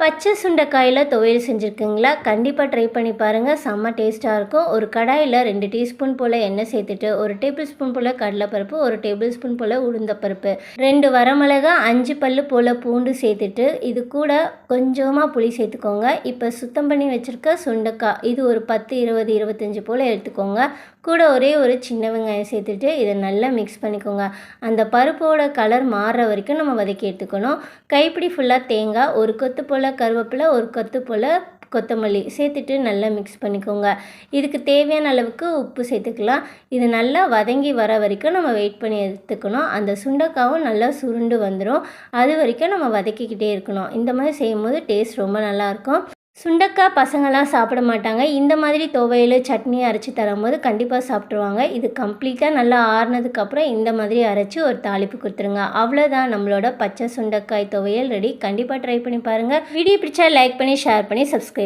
பச்சை சுண்டைக்காயில் துவையல் செஞ்சுருக்கீங்களா? கண்டிப்பாக ட்ரை பண்ணி பாருங்கள் செம்ம டேஸ்ட்டாக இருக்கும். ஒரு கடாயில் ரெண்டு டீஸ்பூன் போல் எண்ணெய் சேர்த்துட்டு ஒரு டேபிள் ஸ்பூன் போல் கடலைப்பருப்பு ஒரு டேபிள் ஸ்பூன் போல் உளுந்தப்பருப்பு. ரெண்டு வரமிளகா அஞ்சு பல்லு போல் பூண்டு சேர்த்துட்டு இது கூட கொஞ்சமாக புளி சேர்த்துக்கோங்க. இப்போ சுத்தம் பண்ணி வச்சுருக்க சுண்டைக்காய் இது ஒரு பத்து இருபது இருபத்தஞ்சி போல் எடுத்துக்கோங்க. கூட ஒரே ஒரு சின்ன வெங்காயம் சேர்த்துட்டு இதை நல்லா மிக்ஸ் பண்ணிக்கோங்க. அந்த பருப்போட கலர் மாறுற வரைக்கும் நம்ம வதக்கி எடுத்துக்கணும். கைப்பிடி ஃபுல்லாக தேங்காய் ஒரு கொத்து போல் கருவேப்பிலை ஒரு கொத்து போல் கொத்தமல்லி சேர்த்துட்டு நல்லா மிக்ஸ் பண்ணிக்கோங்க. இதுக்கு தேவையான அளவுக்கு உப்பு சேர்த்துக்கலாம். இது நல்லா வதங்கி வர வரைக்கும் நம்ம வெயிட் பண்ணி எடுத்துக்கணும். அந்த சுண்டைக்காவும் நல்லா சுருண்டு வந்துடும் அது வரைக்கும் நம்ம வதக்கிக்கிட்டே இருக்கணும். இந்த மாதிரி செய்யும்போது டேஸ்ட் ரொம்ப நல்லாயிருக்கும் சுண்டக்காய் பசங்களாம் சாப்பிட மாட்டாங்க. இந்த மாதிரி துவையல் சட்னி அரைச்சி தரும்போது கண்டிப்பாக சாப்பிட்ருவாங்க இது கம்ப்ளீட்டாக நல்லா ஆறுனதுக்கப்புறம் இந்த மாதிரி அரைச்சி ஒரு தாளிப்பு கொடுத்துருங்க. அவ்வளோதான் நம்மளோட பச்சை சுண்டக்காய் துவையல் ரெடி கண்டிப்பாக ட்ரை பண்ணி பாருங்கள் வீடியோ பிடிச்சா லைக் பண்ணி ஷேர் பண்ணி சப்ஸ்கிரைப்